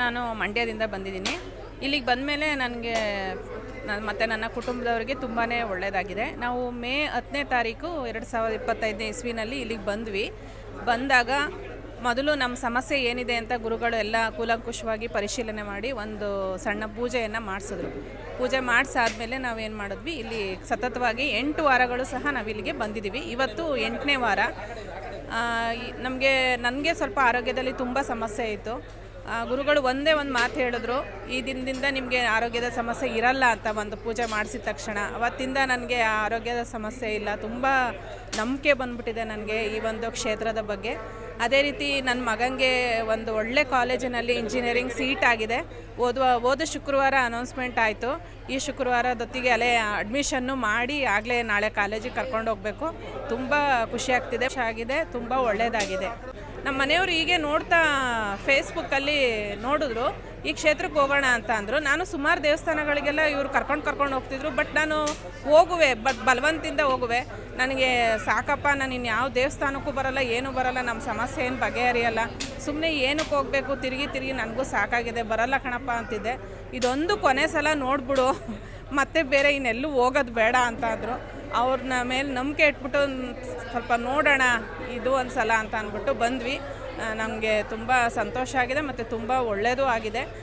ನಾನು ಮಂಡ್ಯದಿಂದ ಬಂದಿದ್ದೀನಿ. ಇಲ್ಲಿಗೆ ಬಂದಮೇಲೆ ನನಗೆ ನಾನು ಮತ್ತು ನನ್ನ ಕುಟುಂಬದವರಿಗೆ ತುಂಬಾ ಒಳ್ಳೆಯದಾಗಿದೆ ನಾವು ಮೇ ಹತ್ತನೇ ತಾರೀಕು ಎರಡು ಸಾವಿರದ ಇಪ್ಪತ್ತೈದನೇ ಇಸ್ವಿನಲ್ಲಿ ಇಲ್ಲಿಗೆ ಬಂದ್ವಿ. ಬಂದಾಗ ಮೊದಲು ನಮ್ಮ ಸಮಸ್ಯೆ ಏನಿದೆ ಅಂತ ಗುರುಗಳು ಎಲ್ಲ ಕೂಲಂಕುಷವಾಗಿ ಪರಿಶೀಲನೆ ಮಾಡಿ ಒಂದು ಸಣ್ಣ ಪೂಜೆಯನ್ನು ಮಾಡಿಸಿದ್ರು. ಪೂಜೆ ಮಾಡಿಸಾದ್ಮೇಲೆ ನಾವೇನು ಮಾಡಿದ್ವಿ, ಇಲ್ಲಿ ಸತತವಾಗಿ ಎಂಟು ವಾರಗಳು ಸಹ ನಾವು ಇಲ್ಲಿಗೆ ಬಂದಿದ್ದೀವಿ ಇವತ್ತು ಎಂಟನೇ ವಾರ. ನಮಗೆ, ನನಗೆ ಸ್ವಲ್ಪ ಆರೋಗ್ಯದಲ್ಲಿ ತುಂಬ ಸಮಸ್ಯೆ ಇತ್ತು. ಗುರುಗಳು ಒಂದೇ ಒಂದು ಮಾತು ಹೇಳಿದ್ರು, ಈ ದಿನದಿಂದ ನಿಮಗೆ ಆರೋಗ್ಯದ ಸಮಸ್ಯೆ ಇರಲ್ಲ ಅಂತ ಒಂದು ಪೂಜೆ ಮಾಡಿಸಿದ ತಕ್ಷಣ, ಅವತ್ತಿಂದ ನನಗೆ ಆರೋಗ್ಯದ ಸಮಸ್ಯೆ ಇಲ್ಲ, ತುಂಬ ನಂಬಿಕೆ ಬಂದ್ಬಿಟ್ಟಿದೆ ನನಗೆ ಈ ಒಂದು ಕ್ಷೇತ್ರದ ಬಗ್ಗೆ. ಅದೇ ರೀತಿ ನನ್ನ ಮಗನಿಗೆ ಒಂದು ಒಳ್ಳೆ ಕಾಲೇಜಿನಲ್ಲಿ ಇಂಜಿನಿಯರಿಂಗ್ ಸೀಟ್ ಆಗಿದೆ. ಓದುವ, ಓದ ಶುಕ್ರವಾರ ಅನೌನ್ಸ್ಮೆಂಟ್ ಆಯಿತು. ಈ ಶುಕ್ರವಾರದೊತ್ತಿಗೆ ಅಲ್ಲೇ ಅಡ್ಮಿಷನ್ನು ಮಾಡಿ ಆಗಲೇ ನಾಳೆ ಕಾಲೇಜಿಗೆ ಕರ್ಕೊಂಡು ಹೋಗಬೇಕು. ತುಂಬ ಖುಷಿಯಾಗ್ತಿದೆ ಆಗಿದೆ, ತುಂಬ ಒಳ್ಳೆಯದಾಗಿದೆ ನಮ್ಮ ಮನೆಯವರು ಹೀಗೆ ನೋಡ್ತಾ ಫೇಸ್ಬುಕ್ಕಲ್ಲಿ ನೋಡಿದ್ರು, ಈ ಕ್ಷೇತ್ರಕ್ಕೆ ಹೋಗೋಣ ಅಂತ ಅಂದರು. ನಾನು ಸುಮಾರು ದೇವಸ್ಥಾನಗಳಿಗೆಲ್ಲ ಇವರು ಕರ್ಕೊಂಡು ಕರ್ಕೊಂಡು ಹೋಗ್ತಿದ್ರು ಬಟ್ ನಾನು ಹೋಗುವೆ, ಬಟ್ ಬಲವಂತಿಂದ ಹೋಗುವೆ. ನನಗೆ ಸಾಕಪ್ಪ, ನಾನು ಇನ್ನು ಯಾವ ದೇವಸ್ಥಾನಕ್ಕೂ ಬರಲ್ಲ, ಏನೂ ಬರಲ್ಲ ನಮ್ಮ ಸಮಸ್ಯೆ ಏನು ಬಗೆಹರಿಯಲ್ಲ. ಸುಮ್ಮನೆ ಏನಕ್ಕೆ ಹೋಗಬೇಕು, ತಿರುಗಿ ತಿರುಗಿ ನನಗೂ ಸಾಕಾಗಿದೆ, ಬರಲ್ಲ ಕಣಪ್ಪ ಅಂತಿದ್ದೆ. ಇದೊಂದು ಕೊನೆ ಸಲ ನೋಡ್ಬಿಡು, ಮತ್ತೆ ಬೇರೆ ಇನ್ನೆಲ್ಲೂ ಹೋಗೋದು ಬೇಡ ಅಂತ ಅಂದರು. ಅವ್ರನ್ನ ಮೇಲೆ ನಂಬಿಕೆ ಇಟ್ಬಿಟ್ಟು ಸ್ವಲ್ಪ ನೋಡೋಣ, ಇದು ಒಂದು ಸಲ ಅಂತ ಅಂದ್ಬಿಟ್ಟು ಬಂದ್ವಿ. ನಮಗೆ ತುಂಬ ಸಂತೋಷ ಆಗಿದೆ ಮತ್ತು ತುಂಬ ಒಳ್ಳೆಯದೂ ಆಗಿದೆ.